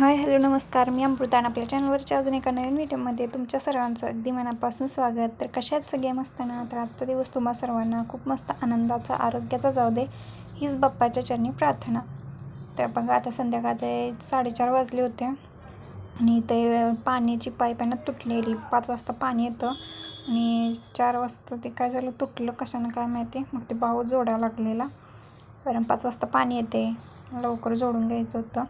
Hi hello नमस्कार. मी अमृतान आपल्या चॅनलवरच्या अजून एका नवीन व्हिडिओमध्ये तुमच्या सर्वांचं अगदी मनापासून स्वागत. तर कशाच गेम असताना तर आजचा दिवस तुम्हा सर्वांना खूप मस्त आनंदाचा आरोग्याचा जाऊ दे हीच बाप्पाच्या चरणी प्रार्थना. तर बघा आता संध्याकाळ ते साडेचार वाजले होते आणि ते पाण्याची पाईप आहे ना तुटलेली. पाच वाजता पाणी येतं आणि चार वाजता ते काय झालं तुटलं कशानं काय माहिती? मग ते भाऊ जोडा लागलेला. कारण पाच वाजता पाणी येते. लवकर जोडून घ्यायचं होतं.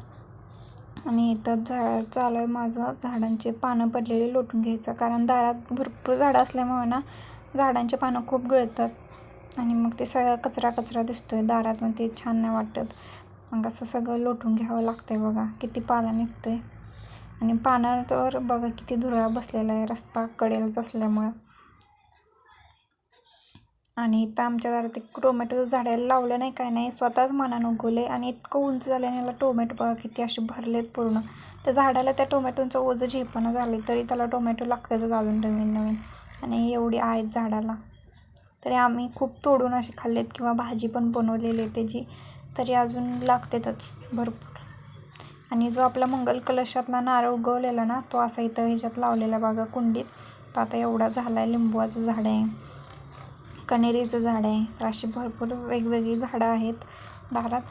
आणि इथं झा चालू आहे माझं झाडांचे पानं पडलेले लोटून घ्यायचं. कारण दारात भरपूर झाडं असल्यामुळे ना झाडांचे पानं खूप गळतात. आणि मग ते सगळं कचरा कचरा दिसतो आहे दारात मग ते छान नाही वाटत. मग असं सगळं लोटून घ्यावं लागतं आहे बघा. किती पाला निघतो आहे आणि पानावर बघा किती धुरा बसलेला आहे. रस्ता कडेलाच असल्यामुळं. आणि इथं आमच्या दारात एक टोमॅटोचं झाडायला लावलं नाही काय नाही स्वतःच मनानं उगवले आणि इतकं उंच झाल्याने याला टोमॅटो बघा किती असे भरलेत पूर्ण. त्या झाडाला त्या टोमॅटोचं ओझं झेपणं झाले तरी त्याला टोमॅटो लागतातच अजून नवीन नवीन. आणि एवढी आहेत झाडाला. तरी आम्ही खूप तोडून असे खाल्लेत किंवा भाजी पण बनवलेली आहे त्याची तरी अजून लागतातच भरपूर. आणि जो आपला मंगल कलशातला नारळ उगवलेला ना तो असा इथं ह्याच्यात लावलेला बघा कुंडीत. तो आता एवढा झाला आहे लिंबूचं झाड आहे. कण्हेरीचं झाड आहे. तर अशी भरपूर वेगवेगळी झाडं आहेत दारात.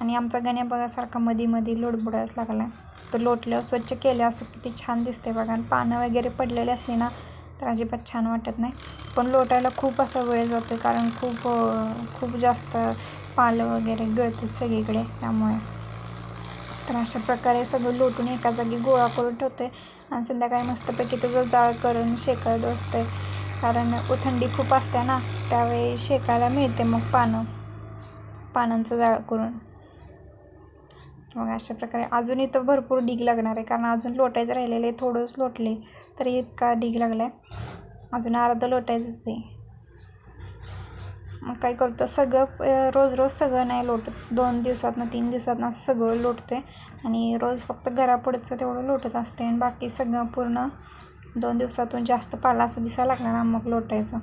आणि आमचा गण्या बघासारखा मध्ये मध्ये लोटबुडायच लागला. आहे तर लोटल्यावर स्वच्छ केलं असं किती छान दिसते बघा. आणि पानं वगैरे पडलेली असली ना तर अजिबात छान वाटत नाही. पण लोटायला खूप असा वेळ जातो कारण खूप खूप जास्त पालं वगैरे गळतात सगळीकडे त्यामुळे. तर अशा प्रकारे सगळं लोटून एका जागी गोळा करून ठेवते आणि संध्याकाळी मस्तपैकी त्याचं जाळ करून शेकत असते कारण थंडी खूप असते ना त्यावेळी शेकायला मिळते मग पानं. पानांचं जाळ करून. मग अशा प्रकारे अजून इथं भरपूर डीग लागणार आहे कारण अजून लोटायचं राहिलेले थोडंच लोटले तरी इतका डीग लागला आहे अजून अर्धं लोटायचंच आहे. मग काय करतो सगळं रोज रोज सगळं नाही लोटत. दोन दिवसातनं तीन दिवसातनं असं सगळं लोटते आणि रोज फक्त घरापुढचं तेवढं लोटत असते आणि बाकी सगळं पूर्ण दोन दिवसातून जास्त पाला असं दिसायला लागला ना मग लोटायचं.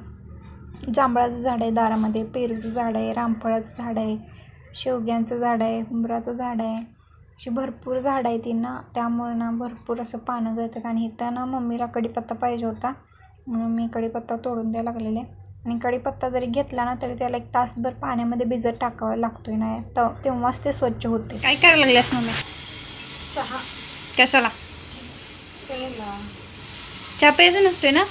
जांभळाचं झाड आहे दारामध्ये पेरूचं झाड आहे रामफळाचं झाड आहे शेवग्यांचं झाड आहे हुंबराचं झाड आहे. अशी भरपूर झाडं आहे ती ना त्यामुळे ना भरपूर असं पानं गळतात आणि इथं ना मम्मीला कढीपत्ता पाहिजे होता. म्हणून मी कढीपत्ता तोडून द्यायला लागलेले. आणि कढीपत्ता जरी घेतला ना तरी त्याला एक तासभर पाण्यामध्ये भिजत टाकावा लागतोय ना तर तेव्हाच ते स्वच्छ होते. काय करायला लागल्यास मम्मी? चहा. कशाला? चहा प्यायचं नसतोय ना?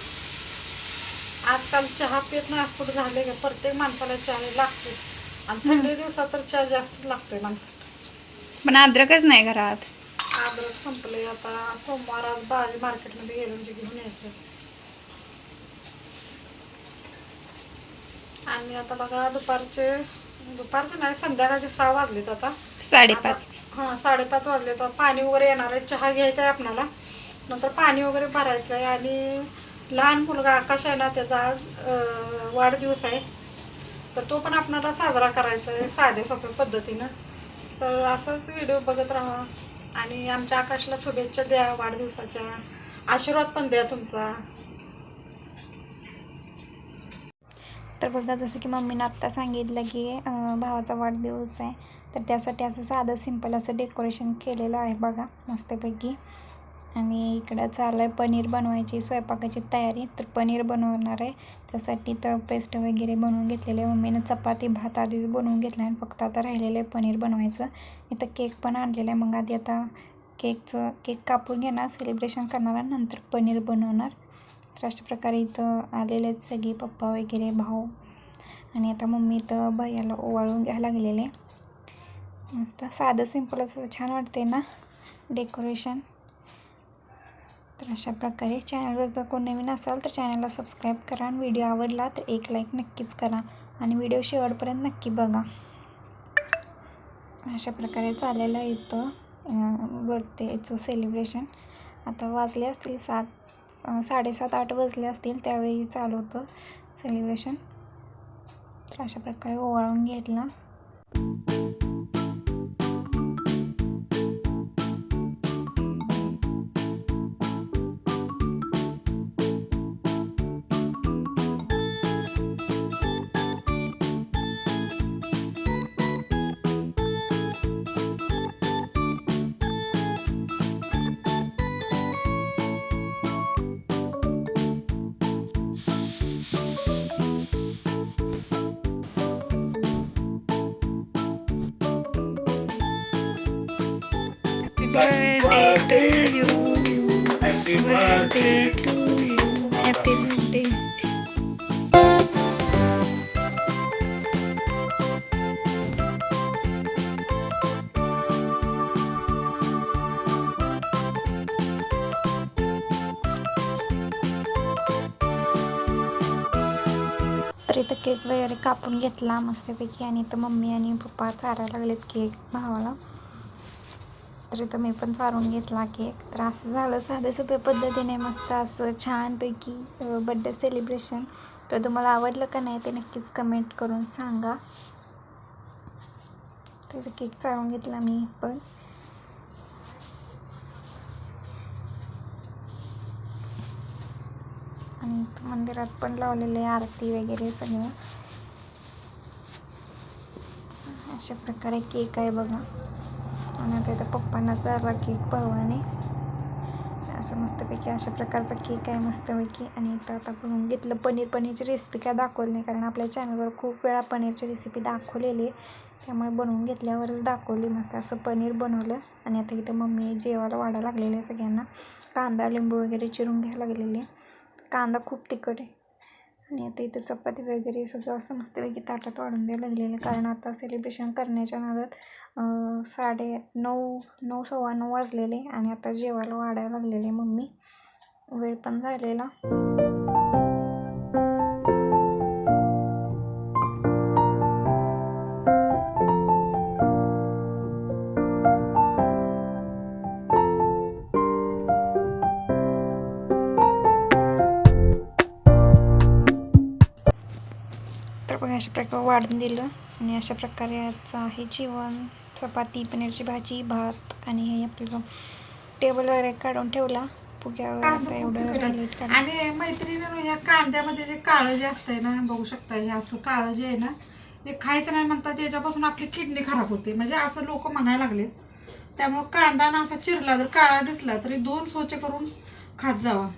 आजकाल चहा पित कुठं झाले का? प्रत्येक माणसाला चहा लागते आणि थंडी दिवसात तर चहा जास्त लागतोय माणसाला. पण अद्रकच नाही घरात. अद्रक संपले आता. सोमवार आज भाजी मार्केटमध्ये गेलो म्हणजे घेऊन यायचं. आणि आता बघा दुपारचे दुपारचे नाही संध्याकाळचे सहा वाजलेत आता. साडेपाच. हां साडेपाच वाजले तर पाणी वगैरे येणार आहे. चहा घ्यायचा आहे आपणाला. नंतर पाणी वगैरे भरायचं आहे आणि लहान मुलगा आकाश आहे ना त्याचा वाढदिवस आहे. तर तो पण आपणाला साजरा करायचा आहे साध्या सोप्या पद्धतीनं. तर असंच व्हिडिओ बघत राहा आणि आमच्या आकाशला शुभेच्छा द्या वाढदिवसाच्या. आशीर्वाद पण द्या तुमचा. तर बघा जसं की मम्मीनं आत्ता सांगितलं की भावाचा वाढदिवस आहे. तर त्यासाठी असं साधं सिंपल असं डेकोरेशन केलेलं आहे बघा मस्तपैकी. आणि इकडं चालू आहे पनीर बनवायची स्वयंपाकाची तयारी. तर पनीर बनवणार आहे. त्यासाठी तर पेस्ट वगैरे बनवून घेतलेले. मम्मीनं चपाती भात आधीच बनवून घेतला आणि फक्त आता राहिलेलं आहे पनीर बनवायचं. इथं केक पण आणलेला आहे. मग आधी आता केकचं केक कापून घेणार सेलिब्रेशन करणार नंतर पनीर बनवणार. तर अशा प्रकारे इथं आलेले आहेत सगळे पप्पा वगैरे भाऊ. आणि आता मम्मी इथं भैयाला ओवाळून घ्यायला लागलेले. मस्त साधं सिंपल असं छान वाटते ना? डेकोरेशन तर अशा प्रकारे चॅनलवर जर कोण नवीन असाल तर चॅनलला सबस्क्राईब करा आणि व्हिडिओ आवडला तर एक लाईक नक्कीच करा. आणि व्हिडिओ शेवटपर्यंत नक्की बघा. अशा प्रकारे चाललेलं आहे इथं बर्थडेचं सेलिब्रेशन आता वाजले असतील सात साडेसात आठ वाजले असतील त्यावेळी चालू होतं सेलिब्रेशन तर अशा प्रकारे ओवाळून घेतला. Birthday to you. Happy birthday to you. Happy birthday. तर इथं केक वगैरे कापून घेतला मस्तपैकी आणि इथं मम्मी आणि पप्पा चारायला लागलेत केक भावाला तर मी पण चारून घेतला केक. तर असं झालं साधे सोप्या पद्धतीने मस्त असं छानपैकी बड्डे सेलिब्रेशन तर तुम्हाला आवडलं का नाही ते नक्कीच कमेंट करून सांगा. तर केक चारून घेतला मी पण. आणि मंदिरात पण लावलेले आरती वगैरे सगळं. अशा प्रकारे केक आहे बघा. आणि आता इथं पप्पांना चालला केक भावाने असं मस्तपैकी अशा प्रकारचा केक आहे मस्तपैकी. आणि इथं आता बनवून घेतलं पनीर पनीरची रेसिपी काय दाखवली नाही कारण आपल्या चॅनलवर खूप वेळा पनीरची रेसिपी दाखवलेली आहे. त्यामुळे बनवून घेतल्यावरच दाखवली मस्त असं पनीर बनवलं. आणि आता इथं मम्मी जेवायला वाढायला लागलेली आहे सगळ्यांना. कांदा लिंबू वगैरे चिरून घ्यायला लागलेली आहे. कांदा खूप तिखट आहे. आणि आता इथं चपाती वगैरे सगळं असं मस्तपैकी ताटात वाढून द्यायला लागलेलं कारण आता सेलिब्रेशन करण्याच्या नादात साडे नऊ नऊ सव्वा नऊ वाजलेले आणि आता जेवायला वाढायला लागलेले मम्मी. वेळ पण झालेला. अशा प्रकारे वाढून दिलं. आणि अशा प्रकारे आजचं आहे जेवण. चपाती पनीरची भाजी भात आणि हे आपलं टेबल वगैरे काढून ठेवला. फुग्यावर एवढं आणि मैत्रिणीनं ह्या कांद्यामध्ये जे काळं जे असतंय ना बघू शकता हे असं काळं जे आहे ना ते खायचं नाही म्हणतात त्याच्यापासून आपली किडनी खराब होते. म्हणजे असं लोक म्हणायला लागले. त्यामुळं कांदा ना असा चिरला जर काळा दिसला तरी दोन स्वच्छ करून खात जावा.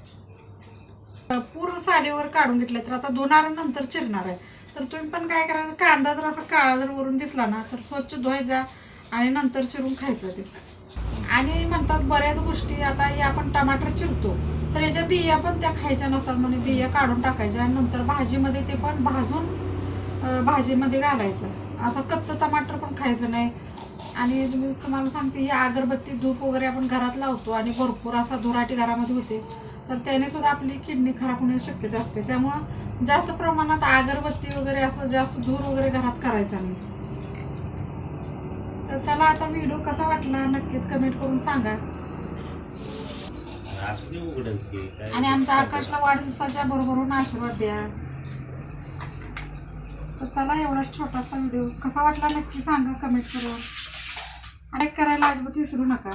पूर्ण सालीवर काढून घेतलं तर आता नंतर चिरणार आहे. तर तुम्ही पण काय करायचं कांदा जर असा काळा जर वरून दिसला ना तर स्वच्छ धुवायचा आणि नंतर चिरून खायचं ते. आणि म्हणतात बऱ्याच गोष्टी आता हे आपण टमाटर चिरतो तर याच्या बिया पण त्या खायच्या नसतात म्हणजे बिया काढून टाकायच्या आणि नंतर भाजीमध्ये ते पण भाजून भाजीमध्ये घालायचं. असं कच्चं टमाटर पण खायचं नाही. आणि तुम्ही तुम्हाला सांगते ही अगरबत्ती धूप वगैरे आपण घरात लावतो आणि भरपूर असा धुराटी घरामध्ये होते. तर त्याने सुद्धा आपली किडनी खराब होण्याची शक्यता असते. त्यामुळं जास्त प्रमाणात अगरबत्ती वगैरे असं जास्त धूर वगैरे घरात करायचा नाही. तर चला आता व्हिडिओ कसा वाटला नक्कीच कमेंट करून सांगा. आणि आमच्या आकाशला वाढदिवसाच्या बरोबरून आशीर्वाद द्या. तर चला एवढा छोटासा व्हिडिओ. कसा वाटला नक्की सांगा कमेंट करून. लाईक करायला अजिबात विसरू नका.